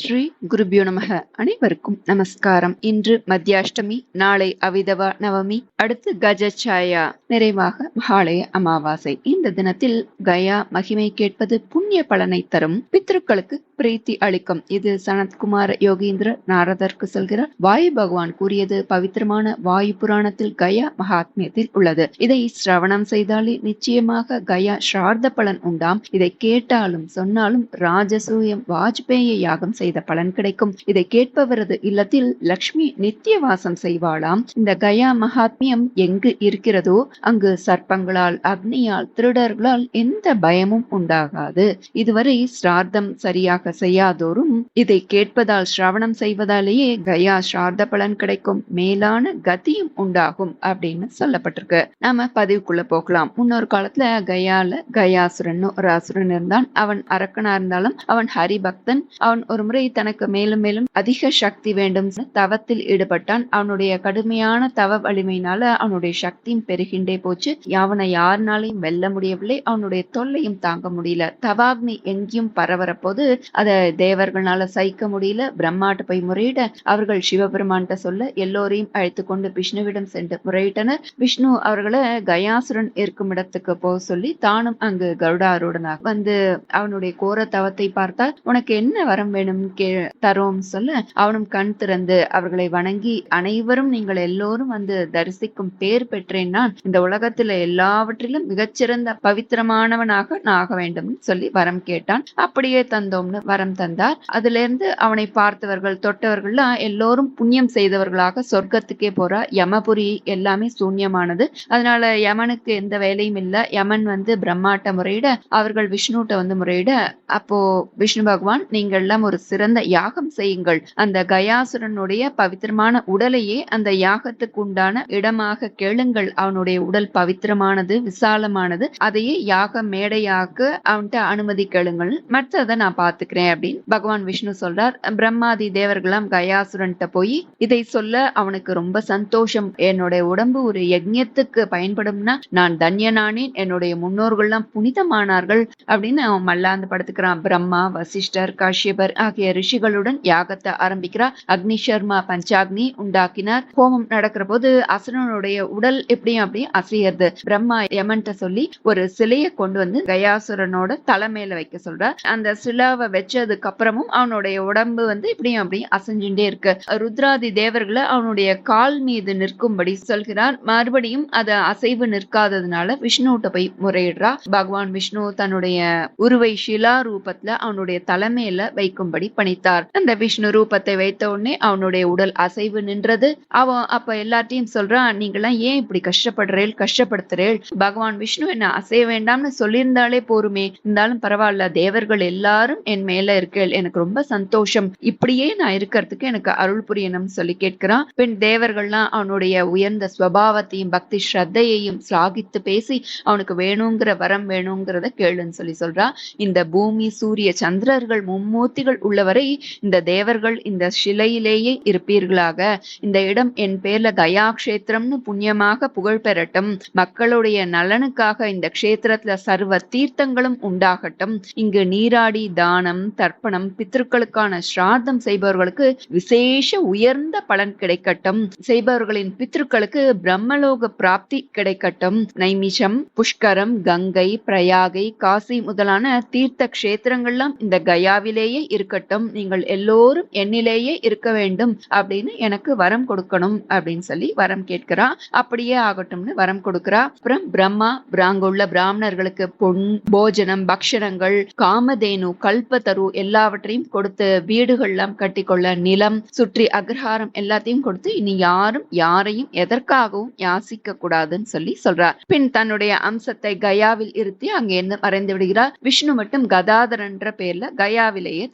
ஸ்ரீ குருபியோ நமக. அனைவருக்கும் நமஸ்காரம். இன்று மத்தியாஷ்டமி நாளை அவிதவா நவமி அடுத்து கஜச்சாயா நிறைவாக மகாலய அமாவாசை. இந்த தினத்தில் கயா மகிமை கேட்பது புண்ணிய பலனை தரும். பித்ருக்களுக்கு பிரீத்தி அளிக்கும். இது சனத்குமார யோகீந்திர நாரதற்கு சொல்கிறார் வாயு பகவான் கூறியது பவித்திரமான வாயு புராணத்தில் கயா மகாத்மியத்தில் உள்ளது. இதை சிரவணம் செய்தாலே நிச்சயமாக கயா ஸ்ரார்த்த பலன் உண்டாம். இதை கேட்டாலும் சொன்னாலும் ராஜசூயம் வாஜ்பேய யாகம் செய்த செய்த பலன் கிடைக்கும். இதை கேட்பவரது இல்லத்தில் லக்ஷ்மி நித்திய வாசம் செய்வாளாம். இந்த கயா மகாத்மியம் எங்கு இருக்கிறதோ அங்கு சர்ப்பங்களால் அக்னியால் திருடர்களால் எந்த பயமும் உண்டாகாது. இதுவரை ஸ்ரார்த்தம் சரியாக செய்யாதோரும் இதை கேட்பதால் சிரவணம் செய்வதாலேயே கயா சிரார்த்த பலன் கிடைக்கும். மேலான கதியும் உண்டாகும் அப்படின்னு சொல்லப்பட்டிருக்கு. நாம பதிவுக்குள்ள போகலாம். முன்னொரு காலத்துல கயால கயாசுரன் ஒரு அசுரன் இருந்தான். அவன் அரக்கனா இருந்தாலும் அவன் ஹரிபக்தன் அவன் ஒரு முறை தனக்கு மேலும் மேலும் அதிக சக்தி வேண்டும். தவத்தில் ஈடுபட்டான். அவனுடைய கடுமையான தவ வலிமையினால அவனுடைய சக்தியும் பெருகின்றே போச்சு. அவனை யாருனாலையும் வெல்ல முடியவில்லை. அவனுடைய தொல்லையும் தாங்க முடியல. தவாக்னி எங்கேயும் பரவற போது அத தேவர்களால சகிக்க முடியல. பிரம்மாட்ட போய் முறையிட அவர்கள் சிவபெருமான்கிட்ட சொல்ல எல்லோரையும் அழைத்து கொண்டு விஷ்ணுவிடம் சென்று முறையிட்டனர். விஷ்ணு அவர்களை கயாசுரன் இருக்கும் இடத்துக்கு போக சொல்லி தானும் அங்கு கருடாருடனாக வந்து அவனுடைய கோர தவத்தை பார்த்தால் உனக்கு என்ன வரம் வேணும்? கே தரோம் சொல்ல அவனும் கண் திறந்து அவர்களை வணங்கி அனைவரும் நீங்கள் எல்லோரும் வந்து தரிசிக்கும் பேர் பெற்றேன் நான். இந்த உலகத்துல எல்லாவற்றிலும் மிகச்சிறந்த பவித்திரமானவனாக நான் ஆக வேண்டும் சொல்லி வரம் கேட்டான். அப்படியே தந்தோம்னு வரம் தந்தார். அதுல இருந்து அவனை பார்த்தவர்கள் தொட்டவர்கள்லாம் எல்லோரும் புண்ணியம் செய்தவர்களாக சொர்க்கத்துக்கே போறா. யமபுரி எல்லாமே சூன்யமானது. அதனால யமனுக்கு எந்த வேலையும் இல்ல. யமன் வந்து பிரம்மாட்ட முறையிட அவர்கள் விஷ்ணுட்ட வந்து முறையிட அப்போ விஷ்ணு பகவான் நீங்கள் எல்லாம் ஒரு சிறந்த யாகம் செய்யுங்கள். அந்த கயாசுரனுடைய பவித்திரமான உடலையே அந்த யாகத்துக்கு உண்டான இடமாக கேளுங்கள். அவனுடைய உடல் பவித்திரமானது விசாலமானது. அதையே யாக மேடையாக்க அவன்கிட்ட அனுமதி கேளுங்கள். மற்றதை நான் பாத்துக்கிறேன் அப்படின்னு பகவான் விஷ்ணு சொல்றார். பிரம்மாதி தேவர்களாம் கயாசுரன்ட்ட போய் இதை சொல்ல அவனுக்கு ரொம்ப சந்தோஷம். என்னுடைய உடம்பு ஒரு யஜ்யத்துக்கு பயன்படும்னா நான் தன்யனானேன். என்னுடைய முன்னோர்கள்லாம் புனிதமானார்கள் அப்படின்னு அவன் மல்லாந்து படுத்துக்கிறான். பிரம்மா வசிஷ்டர் காஷ்யபர் ஆகிய ரிஷிகளுடன் யாகத்தை ஆரம்பிக்கிறார். அக்னி சர்மா பஞ்சாக்னி உண்டாக்கினார். ஹோமம் நடக்கிற போது அசுரனுடைய உடல் எப்படியும் அப்படி அசையறது. பிரம்மா யமன்ட்ட சொல்லி ஒரு சிலையை கொண்டு வந்து கயாசுரனோட தலைமையில வைக்க சொல்றார். அந்த சிலாவை வச்சதுக்கு அப்புறமும் அவனுடைய உடம்பு வந்து இப்படியும் அப்படியும் அசைஞ்சுட்டே இருக்கு. ருத்ராதி தேவர்களை அவனுடைய கால் மீது நிற்கும்படி சொல்கிறார். மறுபடியும் அத அசைவு நிற்காததுனால விஷ்ணுகிட்ட போய் முறையிடுறா. பகவான் விஷ்ணு தன்னுடைய உருவை ஷிலா ரூபத்துல அவனுடைய தலைமையில வைக்கும்படி பணித்தார் அந்த விஷ்ணு ரூபத்தை வைத்த உடனே அவனுடைய உடல் அசைவு நின்றது. அவன் அப்ப எல்லாத்தையும் சொல்றான் நீங்களாம் ஏன் இப்படி கஷ்டப்படுறேள் கஷ்டப்படுத்துறேள் பகவான் விஷ்ணு என்ன அசைய வேண்டாம்னு சொல்லியிருந்தாலே போருமே. இருந்தாலும் பரவாயில்ல தேவர்கள் எல்லாரும் என் மேல இருக்கேள் எனக்கு ரொம்ப சந்தோஷம். இப்படியே நான் இருக்கிறதுக்கு எனக்கு அருள் புரியணும்னு சொல்லி கேட்கிறான். பின் தேவர்கள்லாம் அவனுடைய உயர்ந்த ஸ்வபாவத்தையும் பக்தி ஸ்ரத்தையையும் ஸ்லாகித்து பேசி அவனுக்கு வேணுங்கிற வரம் வேணுங்கிறத கேளுன்னு சொல்லி சொல்றான் இந்த பூமி சூரிய சந்திரர்கள் மும்மூர்த்திகள் உள்ள உள்ளவரை இந்த தேவர்கள் இந்த சிலையிலேயே இருப்பீர்களாக. இந்த இடம் என் பேர்ல கயா கஷேத்திரம்னு புண்ணியமாக புகழ் பெறட்டும். மக்களுடைய நலனுக்காக இந்த கஷேத்திரத்துல சர்வ தீர்த்தங்களும் உண்டாகட்டும். இங்கு நீராடி தானம் தர்ப்பணம் பித்ருக்களுக்கான ஸ்ராத்தம் செய்பவர்களுக்கு விசேஷ உயர்ந்த பலன் கிடைக்கட்டும். செய்பவர்களின் பித்ருக்களுக்கு பிரம்மலோக பிராப்தி கிடைக்கட்டும். நைமிஷம் புஷ்கரம் கங்கை பிரயாகை காசி முதலான தீர்த்த கஷேத்திரங்கள்லாம் இந்த கயாவிலேயே இருக்கட்டும். நீங்கள் எல்லோரும் என்னிலேயே இருக்க வேண்டும் அப்படின்னு எனக்கு வரம் கொடுக்கணும் அப்படின்னு சொல்லி வரம் கேட்கிறா. அப்படியே ஆகட்டும்னு வரம் கொடுக்கிறா. அப்புறம் பிரம்மா பிராங்குள்ள பிராமணர்களுக்கு பொன் போஜனம் பக்ஷணங்கள் காமதேனு கல்பத்தரு எல்லாவற்றையும் கொடுத்து வீடுகள்லாம் கட்டிக்கொள்ள நிலம் சுற்றி அக்ரஹாரம் எல்லாத்தையும் கொடுத்து இனி யாரும் யாரையும் எதற்காகவும் யாசிக்க கூடாதுன்னு சொல்லி சொல்றார் பின் தன்னுடைய அம்சத்தை கயாவில் இருத்தி அங்கிருந்து மறைந்து விடுகிறார் விஷ்ணு மட்டும் கதாதரன்ற பேர்ல கயாவிலேயே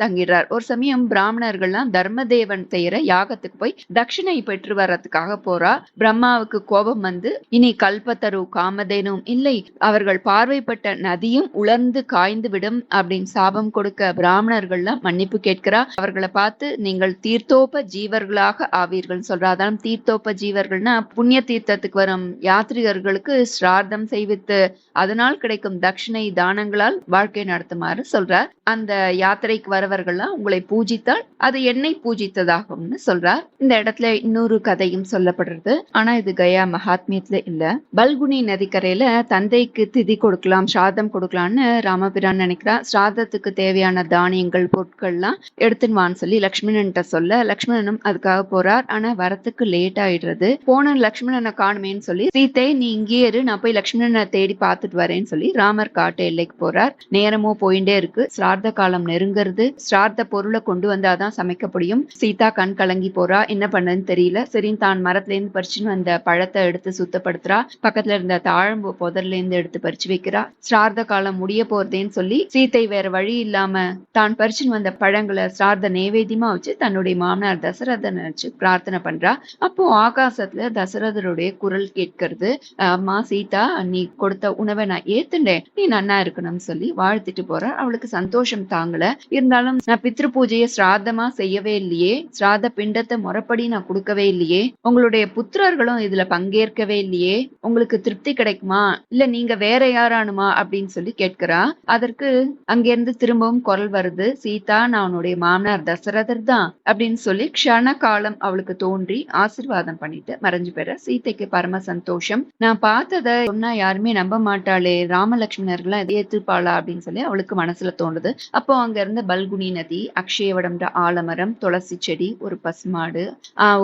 போறார் ஒரு சமயம் பிராமணர்கள்லாம் தர்மதேவன் செய்யற யாகத்துக்கு போய் தட்சிணை பெற்று வர்றதுக்காக போறா பிரம்மாவுக்கு கோபம் வந்து இனி கல்பத்தரு காமதேனும் இல்லை அவர்கள் பார்வைப்பட்ட நதியும் உலர்ந்து காய்ந்து விடும் அப்படின்னு சாபம் கொடுக்க பிராமணர்கள்லாம் மன்னிப்பு கேட்கிறா அவர்களை பார்த்து நீங்கள் தீர்த்தோப ஜீவர்களாக ஆவீர்கள் சொல்றாதான் தீர்த்தோப்ப ஜீவர்கள்னா புண்ணிய தீர்த்தத்துக்கு வரும் யாத்ரிகர்களுக்கு ஸ்ரார்த்தம் செய்வித்து அதனால் கிடைக்கும் தட்சிணை தானங்களால் வாழ்க்கை நடத்துமாறு சொல்றார். அந்த யாத்திரைக்கு வரவர்கள்லாம் உங்களை பூஜித்தால் அது என்னை பூஜித்ததாகும்னு சொல்றார். இந்த இடத்துல இன்னொரு கதையும் சொல்லப்படுறது. ஆனா இது கயா மகாத்மியத்துல இல்ல. பல்குனி நதிக்கரையில தந்தைக்கு திதி கொடுக்கலாம் சாதம் கொடுக்கலாம்னு ராமபிரான் நினைக்கிறா. சாதத்துக்கு தேவையான தானியங்கள் பொருட்கள்லாம் எடுத்துன்னு சொல்லி லக்ஷ்மணன்ட்ட சொல்ல லக்ஷ்மணனும் அதுக்காக போறார். ஆனா வரத்துக்கு லேட் ஆயிடுறது. போன லக்ஷ்மணனை காணுமேன்னு சொல்லி சீத்தை நீ இங்கேயே இரு நான் போய் லக்ஷ்மணனை தேடி பார்த்துட்டு வரேன்னு சொல்லி ராமர் காட்டு எல்லைக்கு போறார். நேரமோ போயிட்டே இருக்கு. சிரார்த்த காலம் நெருங்கிறது. சிரார்த்த பொருளை கொண்டு வந்தாதான் சமைக்க முடியும். சீதா கண் கலங்கி போறா. என்ன பண்ணன்னு தெரியல. சரி தான் மரத்துல இருந்து பறிச்சுன்னு வந்த பழத்தை எடுத்து சுத்தப்படுத்துறா. பக்கத்துல இருந்த தாழம்பு புதர்ல இருந்து எடுத்து பறிச்சு வைக்கிறா. சிரார்த்த காலம் முடிய போறதேன்னு சொல்லி சீத்தை வேற வழி இல்லாம தான் பறிச்சுன்னு வந்த பழங்களை சிரார்த்த நைவேத்தியமா வச்சு தன்னுடைய மாமனார் தசரதன் நினைச்சு பிரார்த்தனை பண்றா. அப்போ ஆகாசத்துல தசரதருடைய குரல் கேட்கிறது. அம்மா சீதா நீ கொடுத்த உணவை நான் ஏத்துண்டேன். நீ நன்னா இருக்கணும்னு சொல்லி வாழ்த்திட்டு போறா. அவளுக்கு சந்தோஷம் தாங்கல. இருந்தாலும் நான் பித்ரு பூஜையை சிராதமா செய்யவே இல்லையே? சிராத பிண்டத்தை முறைப்படி நான் கொடுக்கவே இல்லையே? உங்களுடைய புத்திரர்களும் இதுல பங்கேற்கவே இல்லையே? உங்களுக்கு திருப்தி கிடைக்குமா? இல்ல நீங்க வேற யாரானுமா? அப்படின்னு சொல்லி கேட்கிறா. அதற்கு அங்கிருந்து திரும்பவும் குரல் வருது. சீதா நான் உன்னுடைய மாமனார் தசரதர் தான். அப்படின்னு சொல்லி க்ஷண காலம் அவளுக்கு தோன்றி ஆசிர்வாதம் பண்ணிட்டு மறைஞ்சு பெற சீதைக்கு பரம சந்தோஷம். நான் பார்த்ததை சொன்னா யாருமே நம்ப மாட்டாளே. ராமலட்சுமணர்கள்லாம் இதை ஏத்துப்பாளா? அப்படின்னு சொல்லி அவளுக்கு மனசுல தோணுது. அப்போ அங்க இருந்த பல்குனி நதி அக்ஷயவடம்ன்ற ஆலமரம் துளசி செடி ஒரு பசுமாடு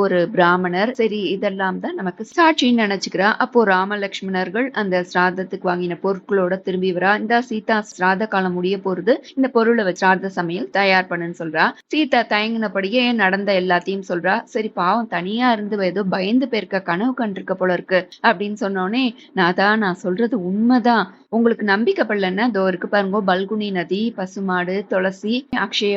ஒரு பிராமணர். சரி இதெல்லாம் தான் நமக்கு சாட்சின்னு நினைச்சுக்கிறா. அப்போ ராமலட்சுமணர்கள் அந்த சிராதத்துக்கு வாங்கின பொருட்களோட திரும்பி வரா. இந்த சீதா சிராத காலம் முடிய போறது. இந்த பொருளை வச்சு சிராத சமையல் தயார் பண்ணுன்னு சொல்றா. சீதா தயங்கினபடியே நடந்த எல்லாத்தையும் சொல்றா. சரி பாவம் தனியா இருந்து ஏதோ பயந்து போயிருக்க கனவு கண்டிருக்க போல இருக்கு அப்படின்னு சொன்னோடனே நான் தான் நான் சொல்றது உண்மைதான். உங்களுக்கு நம்பிக்கை படலன்னா இதோ இருக்கு பாருங்க பல்குனி நதி பசுமாடு துளசி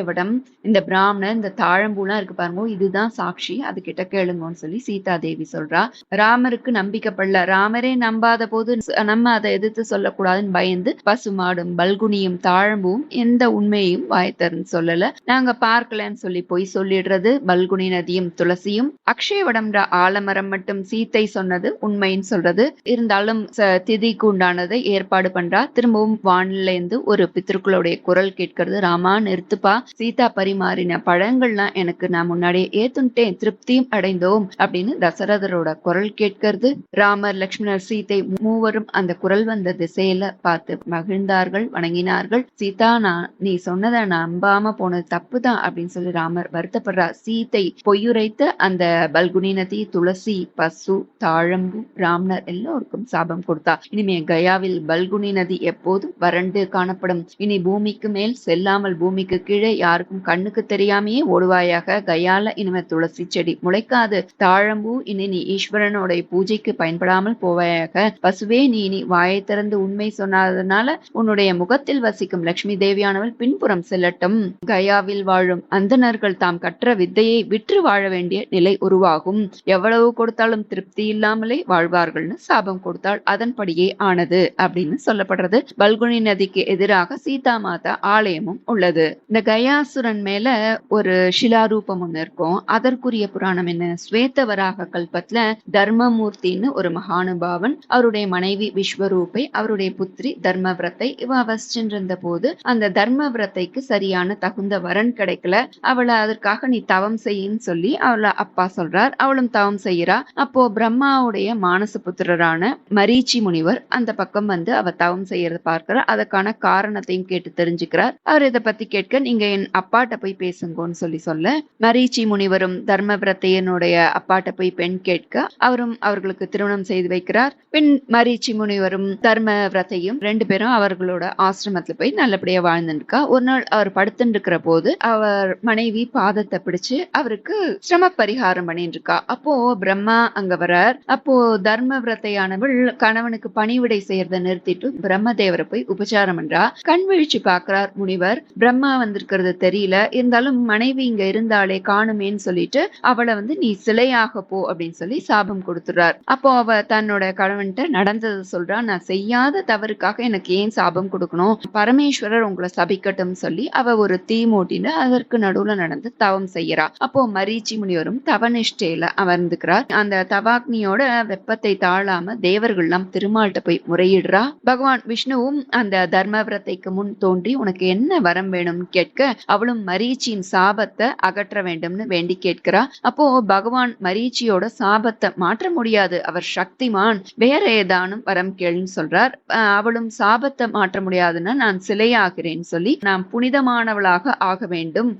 அக்ஷயவடம் இந்த பிராமணன் இந்த தாழம்பூலாம் இருக்கு பாருங்க இதுதான் சாட்சி அது கிட்ட கேளுங்கன்னு சொல்லி சீதா தேவி சொல்றா. ராமருக்கு நம்பிக்கைப்படல. ராமரே நம்பாத போது நம்ம அதை எதிர்த்து சொல்லக்கூடாதுன்னு பயந்து பசுமாடும் பல்குனியும் தாழம்பூவும் எந்த உண்மையையும் வாயத்தரன்னு சொல்லல. நாங்க பார்க்கலன்னு சொல்லி போய் சொல்லிடுறது பல்குனி நதியும் துளசியும். அக்ஷயவடம்ன்ற ஆலமரம் மட்டும் சீத்தை சொன்னது உண்மைன்னு சொல்றது. இருந்தாலும் திதிக்கு உண்டானதை ஏற்பாடு பண்றா. திரும்பவும் வானில ஒரு பித்திருக்களுடைய குரல் கேட்கிறது ராமா நிறுத்துப்பா. சீதா பரிமாறின பழங்கள்லாம் எனக்கு நான் முன்னாடியே ஏத்துட்டேன் திருப்தியும் அடைந்தோம் அப்படின்னு தசரதரோட குரல் கேட்கிறது. ராமர் லக்ஷ்மணர் சீதை மூவரும் அந்த குரல் வந்த திசையில பார்த்து மகிழ்ந்தார்கள் வணங்கினார்கள். சீதா நான் நீ சொன்னதை நம்பாம போனது தப்புதான் அப்படின்னு சொல்லி ராமர் வருத்தப்படுறா சீதை பொய்யுரைத்த அந்த பல்குனி நதி துளசி பசு தாழம்பு பிராமணர் எல்லோருக்கும் சாபம் கொடுத்தா. இனிமே கயாவில் பல்குனி நதி எப்போதும் வறண்டு காணப்படும். இனி பூமிக்கு மேல் செல்லாமல் பூமிக்கு கீழே யாருக்கும் கண்ணுக்கு தெரியாமையே ஓடுவாயாக. கயால இனிமே துளசி செடி முளைக்காது. தாழம்பூ இனி நீ ஈஸ்வரனுடைய பூஜைக்கு பயன்படாமல் போவாயாக. பசுவே நீ இனி வாயை திறந்து உண்மை சொன்னதனால உன்னுடைய முகத்தில் வசிக்கும் லட்சுமி தேவியானவள் பின்புறம் செல்லட்டும். கயாவில் வாழும் அந்தனர்கள் தாம் கற்ற வித்தையை விற்று வாழ வேண்டிய நிலை உருவாகும். எவ்வளவு கொடுத்தாலும் திருப்தி இல்லாமலே வாழ்வார்கள்னு சாபம் கொடுத்தால் அதன்படியே ஆனது அப்படின்னு சொல்லப்படுறது. பல்குனி நதிக்கு எதிராக சீதா மாதா ஆலயமும் உள்ளது. இந்த கயா கயாசுரன் மேல ஒரு சிலாரூபம் ஒண்ணு இருக்கும். அதற்குரிய புராணம் என்ன? ஸ்வேதவராக கல்பத்துல தர்மமூர்த்தின்னு ஒரு மகானுபாவன் அவருடைய மனைவி விஸ்வரூபை அவருடைய புத்திரி தர்மவிரத்தை இவ வசிச்சிருந்த போது அந்த தர்மவிரத்தைக்கு சரியான தகுந்த வரன் கிடைக்கல. அவளை அதற்காக நீ தவம் செய்யின்னு சொல்லி அவளை அப்பா சொல்றார். அவளும் தவம் செய்யறா அப்போ பிரம்மாவுடைய மானச புத்திரரான மரீச்சி முனிவர் அந்த பக்கம் வந்து அவ தவம் செய்யறத பார்க்கிறார். அதற்கான காரணத்தையும் கேட்டு தெரிஞ்சுக்கிறார். அவர் இதை பத்தி கேட்க நீங்க என் அப்பாட்ட போய் பேசுங்கன்னு சொல்லி சொல்ல மரீச்சி முனிவரும் தர்மபிரத்தையனுடைய அப்பாட்ட போய் பெண் கேட்க அவரும் அவர்களுக்கு திருமணம் செய்து வைக்கிறார். பின் மரீச்சி முனிவரும் தர்மவிரத்தையும் ரெண்டு பேரும் அவர்களோட ஆசிரமத்துல போய் நல்லபடியா வாழ்ந்துருக்கா ஒரு நாள் அவர் படுத்துருக்கிற இருக்கிற போது அவர் மனைவி பாதத்தை பிடிச்சு அவருக்கு சிரம பரிகாரம் பண்ணிட்டு இருக்கா அப்போ பிரம்மா அங்க வரார். அப்போ தர்மவிரத்தையானவள் கணவனுக்கு பணிவிடை செய்யறத நிறுத்திட்டு பிரம்மதேவரை போய் உபச்சாரம் பண்றா. கண் விழிச்சு பாக்குறார் முனிவர். பிரம்மா வந்திருக்கிறது தெரியல. இருந்தாலும் மனைவி இங்க இருந்தாலே காணுமேன்னு சொல்லிட்டு அவளை வந்து நீ சிலையாக போ அப்படின்னு சொல்லி சாபம் கொடுத்துறார் அப்போ அவ தன்னோட கணவன்கிட்ட நடந்ததை சொல்றா நான் செய்யாத தவறுக்காக எனக்கு ஏன் சாபம் கொடுக்கணும்? பரமேஸ்வரர் உங்களை சபிக்கட்டும் சொல்லி அவ ஒரு தீ மூட்டின்னு அதற்கு நடுவுல நடந்து தவம் செய்யறா. அப்போ மரீச்சி முனிவரும் தவநிஷ்டையில அமர்ந்துக்கிறார். அந்த தவாக்னியோட வெப்பத்தை தாழாம தேவர்கள்லாம் திருமால்கிட்ட போய் முறையிடுறா. பகவான் விஷ்ணுவும் அந்த தர்மவிரத்தைக்கு முன் தோன்றி உனக்கு என்ன வரம் வேணும்னு கேட்க அவளும் மரீச்சியின் சாபத்தை அகற்ற வேண்டும்னு வேண்டி கேட்கிறா. அப்போ பகவான் மரீச்சியோட சாபத்தை மாற்ற முடியாது. அவர் சக்திமான். வேற ஏதானும் வரம் கேளுன்னு சொல்றார். அவளும் சாபத்தை மாற்ற முடியாதுன்னா நான் சிலையாகிறேன்னு சொல்லி நான் புனிதமானவளாக ஆக வேண்டும்.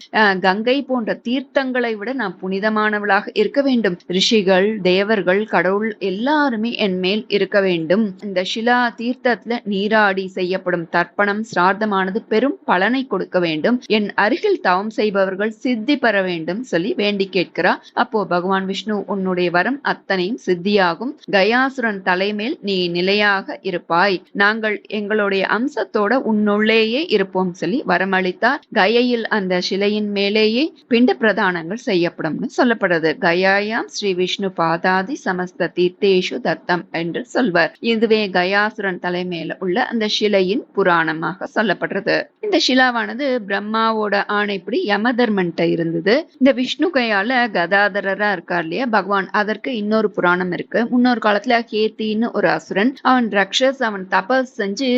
கங்கை போன்ற தீர்த்தங்களை விட நான் புனிதமானவளாக இருக்க வேண்டும். ரிஷிகள் தேவர்கள் கடவுள் எல்லாருமே என் மேல் இருக்க வேண்டும். இந்த சிலா தீர்த்தத்துல நீராடி செய்யப்படும் தர்ப்பணம் சிரார்த்தமானது பெரும் பலனை கொடுக்க வேண்டும். என் என் அருகில் தவம் செய்பவர்கள் சித்தி பெற வேண்டும் சொல்லி வேண்டி கேட்கிறா அப்போ பகவான் விஷ்ணு உன்னுடைய வரம் அத்தனையும் சித்தியாகும். கயாசுரன் தலைமேல் நீ நிலையாக இருப்பாய். நாங்கள் எங்களுடைய அம்சத்தோட உன்னுள்ளேயே இருப்போம் சொல்லி வரமளித்தார். கயையில் அந்த சிலையின் மேலேயே பிண்ட பிரதானங்கள் செய்யப்படும்னு சொல்லப்படுது. கயாயாம் ஸ்ரீ விஷ்ணு பாதாதி சமஸ்த தீர்த்தேஷு தத்தம் என்று சொல்வர். இதுவே கயாசுரன் தலைமையில உள்ள அந்த சிலையின் புராணமாக சொல்லப்படுறது. இந்த சிலாவானது பிரம்மா பிரம்மாவோட ஆணைப்படி யமதர்மன்ட்ட இருந்தது. இந்த விஷ்ணு கையால கதாதரரா இருக்கார் இல்லையா பகவான்? அதற்கு இன்னொரு புராணம் இருக்கு. முன்னொரு காலத்துல கேத்தின்னு ஒரு அசுரன் அவன் ரக்ஷஸ் அவன் தபஸ் செஞ்சு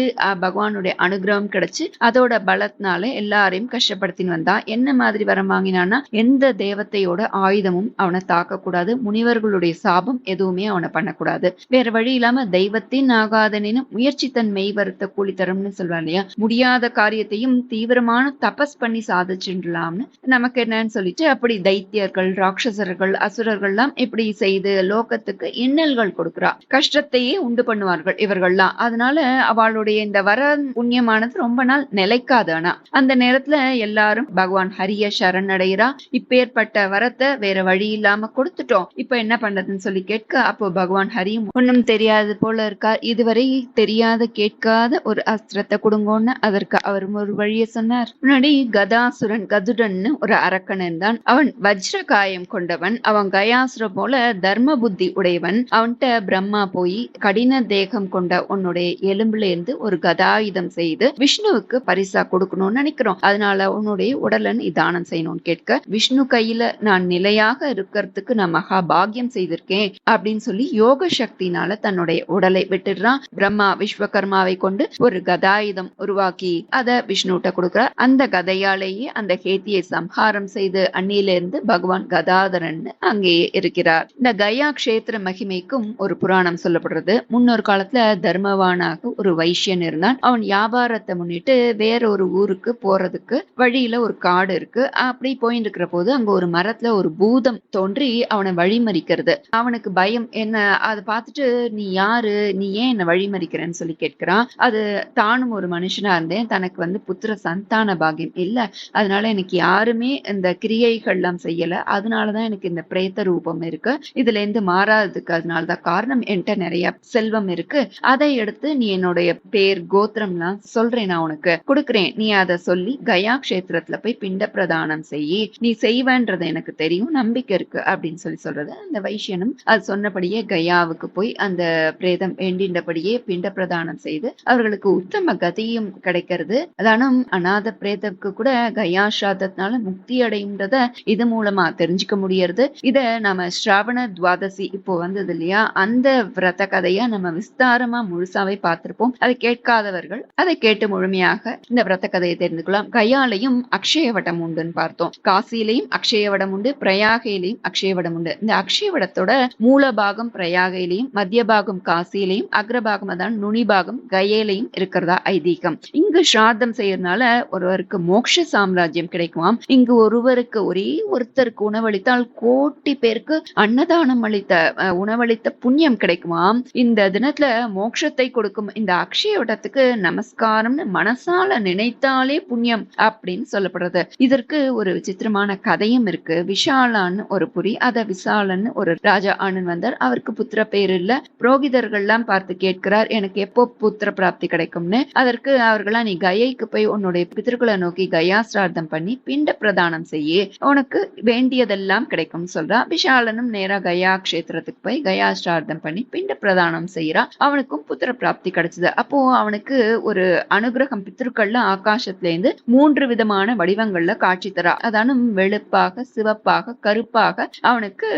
பகவானுடைய அனுகிரகம் கிடைச்சு அதோட பலத்தினால எல்லாரையும் கஷ்டப்படுத்தின்னு வந்தான் என்ன மாதிரி வரம் வாங்கினான்னா எந்த தேவத்தையோட ஆயுதமும் அவனை தாக்கக்கூடாது முனிவர்களுடைய சாபம் எதுவுமே அவனை பண்ணக்கூடாது. வேற வழி இல்லாம தெய்வத்தின் ஆகாதனினும் முயற்சி தன் மெய் வருத்த கூலி தரும்னு சொல்வா இல்லையா? முடியாத காரியத்தையும் தீவிரமான தபஸ் பண்ணி சாதிச்சுடலாம்னு நமக்கு என்னன்னு சொல்லிட்டு அப்படி தைத்தியர்கள் ராட்சசர்கள் அசுரர்கள்லாம் இப்படி செய்து லோகத்துக்கு இன்னல்கள் கொடுக்குறா. கஷ்டத்தையே உண்டு பண்ணுவார்கள் இவர்கள்லாம். அதனால அவளுடைய இந்த வர புண்ணியமானது ரொம்ப நாள் நிலைக்காது ஆனா. அந்த நேரத்துல எல்லாரும் பகவான் ஹரிய சரணடைகிறா இப்பேற்பட்ட வரத்தை வேற வழி இல்லாம கொடுத்துட்டோம். இப்ப என்ன பண்றதுன்னு சொல்லி கேட்க அப்போ பகவான் ஹரியும் ஒன்னும் தெரியாது போல இருக்கா? இதுவரை தெரியாத கேட்காத ஒரு அஸ்திரத்தை கொடுங்கோன்னு அதற்கு அவர் ஒரு வழியை சொன்னார். முன்னாடி கதாசுரன் கதுடன்னு ஒரு அரக்கன் இருந்தான் அவன் வஜ்ர காயம் கொண்டவன். அவன் கயாசுர போல தர்ம புத்தி உடையவன். அவன்கிட்ட பிரம்மா போய் கடின தேகம் கொண்ட உன்னுடைய எலும்புல இருந்து ஒரு கதாயுதம் செய்து விஷ்ணுவுக்கு பரிசா கொடுக்கணும்னு நினைக்கிறோம். அதனால உன்னுடைய உடலை நீ தானம் செய்யணும்னு கேட்க விஷ்ணு கையில நான் நிலையாக இருக்கிறதுக்கு நான் மகா பாகியம் செய்திருக்கேன் அப்படின்னு சொல்லி யோக சக்தினால தன்னுடைய உடலை விட்டுடுறான். பிரம்மா விஸ்வகர்மாவை கொண்டு ஒரு கதாயுதம் உருவாக்கி அதை விஷ்ணுட்ட கொடுக்கிறார். அந்த கதையாலேயே அந்த கேத்தியை சம்ஹாரம் செய்து அன்னியிலிருந்து பகவான் கதாதரன் அங்கேயே இருக்கிறார். இந்த கயா கஷேத்திர மகிமைக்கும் ஒரு புராணம் சொல்லப்படுறது. முன்னொரு காலத்துல தர்மவானாக ஒரு வைஷ்யன் இருந்தான். அவன் வியாபாரத்தை முன்னிட்டு வேற ஒரு ஊருக்கு போறதுக்கு வழியில ஒரு காடு இருக்கு. அப்படி போயிட்டு இருக்கிற போது அங்க ஒரு மரத்துல ஒரு பூதம் தோன்றி அவனை வழிமறிக்கிறது. அவனுக்கு பயம் என்ன அதை பார்த்துட்டு நீ யாரு? நீ ஏன் என்ன வழிமறிக்கிறன்னு சொல்லி கேட்கிறான். அது தானும் ஒரு மனுஷனா இருந்தேன். தனக்கு வந்து புத்திர சந்தான பாகியம் இல்ல. அதனால எனக்கு யாருமே இந்த கிரியைகள்லாம் செய்யல. அதனாலதான் எனக்கு இந்த பிரேத்த ரூபம் இருக்கு. இதுல இருந்து மாறாததுக்கு அதனாலதான் காரணம் என்கிட்ட நிறைய செல்வம் இருக்கு. அதை எடுத்து நீ என்னுடைய பேர் கோத்திரம்லாம் சொல்றேன் நான் உனக்கு. கொடுக்குறேன். நீ அதை சொல்லி கயா கஷேத்திரத்துல போய் பிண்ட பிரதானம் செய்யி நீ செய்வேன்றது எனக்கு தெரியும். நம்பிக்கை இருக்கு அப்படின்னு சொல்லி சொல்றது. அந்த வைஷ்யனும் அது சொன்னபடியே கயாவுக்கு போய் அந்த பிரேதம் வேண்டின்றபடியே பிண்ட பிரதானம் செய்து அவர்களுக்கு உத்தம கதியும் கிடைக்கிறது. தானும் அநாத பிரேதவுக்கு கூட கயா ஸ்ராதத்தினால முக்தி அடையும்ன்றத இது மூலமா தெரிஞ்சுக்க முடியறது. இத நம்ம ஸ்ராவண துவாதசி இப்போ வந்தது இல்லையா? அந்த விரத கதைய நம்ம விஸ்தாரமா முழுசாவே பார்த்திருப்போம். அதை கேட்காதவர்கள் அதை கேட்டு முழுமையாக இந்த விரத கதையை தெரிந்துக்கலாம். கயாலையும் அக்ஷயவடம் உண்டுன்னு பார்த்தோம். காசியிலையும் அக்ஷயவடம் உண்டு பிரயாகையிலையும் அக்ஷயவடம் உண்டு. இந்த அக்ஷயவடத்தோட மூல பாகம் பிரயாகையிலையும் மத்திய பாகம் காசியிலையும் அக்ரபாகம் அதான் நுனி பாகம் கயேலையும் இருக்கிறதா ஐதீகம். இங்கு ஸ்ராத்தம் செய்யறதுனால ஒருவருக்கு மோட்ச சாம்ராஜ்யம் கிடைக்குமாம். இங்கு ஒருவருக்கு ஒரே ஒருத்தருக்கு உணவளித்தால் கோட்டி பேருக்கு அன்னதானம் அளித்த உணவளித்த புண்ணியம் கிடைக்குமாம். இந்த தினத்துல மோட்சத்தை கொடுக்கும் இந்த அக்ஷய வட்டத்துக்கு நமஸ்காரம்னு மனசால நினைத்தாலே புண்ணியம் அப்படின்னு சொல்லப்படுறது. இதற்கு ஒரு விசித்திரமான கதையும் இருக்கு. விஷாலான்னு ஒரு புரி அத விசாலன்னு ஒரு ராஜா ஆனன் வந்தார் அவருக்கு புத்திர பேர் இல்ல. புரோகிதர்கள்லாம் பார்த்து கேட்கிறார் எனக்கு எப்போ புத்திர பிராப்தி கிடைக்கும்னு? அதற்கு அவர்களா நீ கயைக்கு போய் உன்னுடைய பிதர்களை நோக்கி தயாசிரார்த்தம் பண்ணி பிண்ட பிரதானம் செய்யி. உனக்கு வேண்டியதெல்லாம் கிடைக்கும் சொல்றா. விஷாலனும் நேரா கயா கஷேத்திரத்துக்கு போய் கயா சிரார்த்தம் பண்ணி பிண்ட பிரதானம் செய்யறா அவனுக்கும் புத்திர பிராப்தி கிடைச்சது. அப்போ அவனுக்கு ஒரு அனுகிரகம் பித்ருக்கள்ல ஆகாசத்துல இருந்து மூன்று விதமான வடிவங்கள்ல காட்சி தரா. அதானும் வெளுப்பாக சிவப்பாக கருப்பாக அவனுக்கு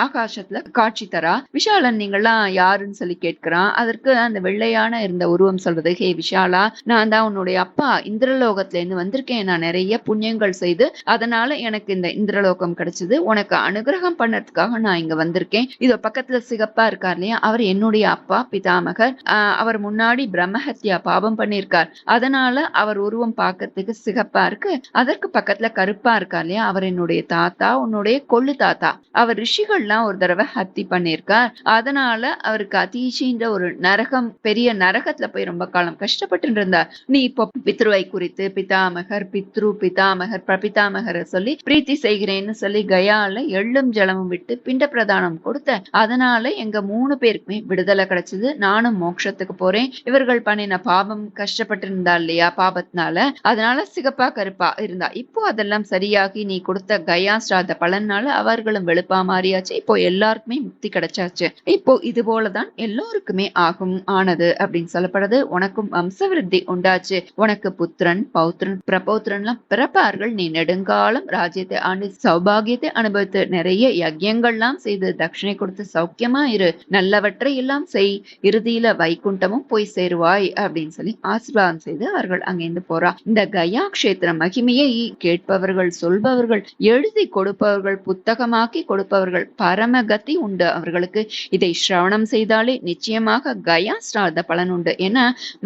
ஆகாசத்துல காட்சி தரா. விஷாலன் நீங்கள்லாம் யாருன்னு சொல்லி கேட்கிறான் அதற்கு அந்த வெள்ளையான இருந்த உருவம் சொல்றது. ஹே விஷாலா நான் தான் உன்னுடைய அப்பா. இந்திரலோகத்துல இருந்து வந்திருக்கேன். நான் நிறைய புண்ணியங்கள் செய்து அதனால எனக்கு இந்த இந்திரலோகம் கிடைச்சது. உனக்கு அனுகிரகம் பண்ணதுக்காக நான் இங்க வந்திருக்கேன். இதோ பக்கத்துல சிகப்பா இருக்கார் இல்லையா? அவர் என்னுடைய அப்பா பிதாமகர். அவர் முன்னாடி பிரம்மஹத்யா பாவம் பண்ணியிருக்கார். அதனால அவர் உருவம் பார்க்கறதுக்கு சிகப்பா இருக்கு. அதற்கு பக்கத்துல கருப்பா இருக்கார் இல்லையா? அவர் என்னுடைய தாத்தா உன்னுடைய கொள்ளு தாத்தா. அவர் ரிஷிகள்லாம் ஒரு தடவை ஹத்தி பண்ணியிருக்கார். அதனால அவருக்கு அதீச்சின்ற ஒரு நரகம் பெரிய நரகத்துல போய் ரொம்ப காலம் கஷ்டப்பட்டு இருந்தார். நீ இப்போ பித்ருவை குறித்து பிதாமகர் பித்ரு பிதாமகர் பிரபிதாமகரை சொல்லி பிரீத்தி செய்கிறேன்னு சொல்லி கயால எள்ளும் ஜலமும் விட்டு பிண்ட பிரதானம் கொடுத்த அதனால எங்க மூணு பேருக்குமே விடுதலை கிடைச்சது. நானும் மோட்சத்துக்கு போறேன். இவர்கள் பண்ணின பாவம் கஷ்டப்பட்டு இருந்தா இல்லையா பாபத்தினால அதனால சிகப்பா கருப்பா இருந்தா. இப்போ அதெல்லாம் சரியாகி நீ கொடுத்த கயா ஸ்ராத பலனால அவர்களும் வெளுப்பா மாறியாச்சு. இப்போ எல்லாருக்குமே முக்தி கிடைச்சாச்சு. இப்போ இது போலதான் எல்லோருக்குமே ஆகும் ஆனது அப்படின்னு சொல்லப்படுது. உனக்கும் வம்சவிருத்தி உண்டாச்சு. உனக்கு புத்திரன் பௌத்திரன் பிரபௌத்திரன்லாம் பிறப்பார்கள். நீ நெடுங்காலம் ராஜ்யத்தை ஆண்டு சௌபாகியத்தை அனுபவித்து நிறைய யஜ்யங்கள்லாம் செய்து தட்சிணை கொடுத்து சௌக்கியமா இரு. நல்லவற்றை எல்லாம் செய். இறுதியில வைகுண்டமும் போய் சேருவாய் அப்படின்னு சொல்லி ஆசீர்வாதம் செய்து அவர்கள் அங்கிருந்து போறா. இந்த கயா கஷேத்திர மகிமையை கேட்பவர்கள் சொல்பவர்கள் எழுதி கொடுப்பவர்கள் புத்தகமாக்கி கொடுப்பவர்கள் பரமகதி உண்டு அவர்களுக்கு. இதை சிரவணம் செய்தாலே நிச்சயமாக கயா ஸ்ராத பலன் உண்டு. என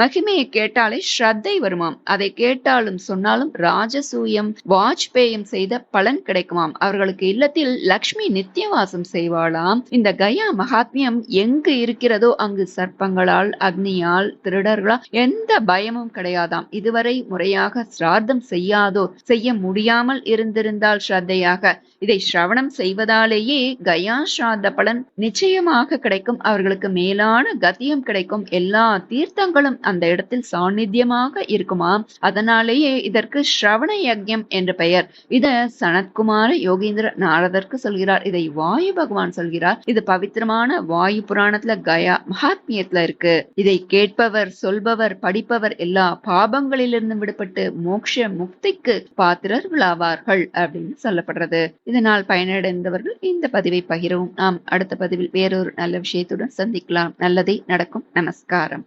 மகிமையை கேட்டாலே ஸ்ரத்தை வருமாம். அதை கேட்டாலும் சொன்னாலும் ராஜசூயம் வாஜ்பேயம் செய்த பலன் கிடைக்குமாம். அவர்களுக்கு இல்லத்தில் லக்ஷ்மி நித்தியவாசம் செய்வாளாம். இந்த கயா மகாத்மியம் எங்கு இருக்கிறதோ அங்கு சர்ப்பங்களால் அக்னியால் திருடர்களால் எந்த பயமும் கிடையாதாம். இதுவரை முறையாக சிரார்த்தம் செய்யாதோ செய்ய முடியாமல் இருந்திருந்தால் ஸ்ரத்தையாக இதை சிரவணம் செய்வதாலேயே கயா ஸ்ராத்த பலன் நிச்சயமாக கிடைக்கும். அவர்களுக்கு மேலான கத்தியம் கிடைக்கும். எல்லா தீர்த்தங்களும் அந்த இடத்தில் சாநித்தியமாக இருக்குமாம். அதனாலேயே இதற்கு ஸ்ரவண யஜ்யம் என்ற பெயர். இத சனத்குமார யோகீந்திர நாரதற்கு சொல்கிறார். இதை வாயு பகவான் சொல்கிறார். இது பவித்திரமான வாயு புராணத்துல கயா மகாத்மியத்துல இருக்கு. இதை கேட்பவர் சொல்பவர் படிப்பவர் எல்லா பாபங்களிலிருந்து விடுபட்டு மோட்ச முக்திக்கு பாத்திரர்களாவார்கள் அப்படின்னு சொல்லப்படுறது. இதனால் பயனடைந்தவர்கள் இந்த பதிவை பகிரவும். நாம் அடுத்த பதிவில் வேறொரு நல்ல விஷயத்துடன் சந்திக்கலாம். நல்லதே நடக்கும். நமஸ்காரம்.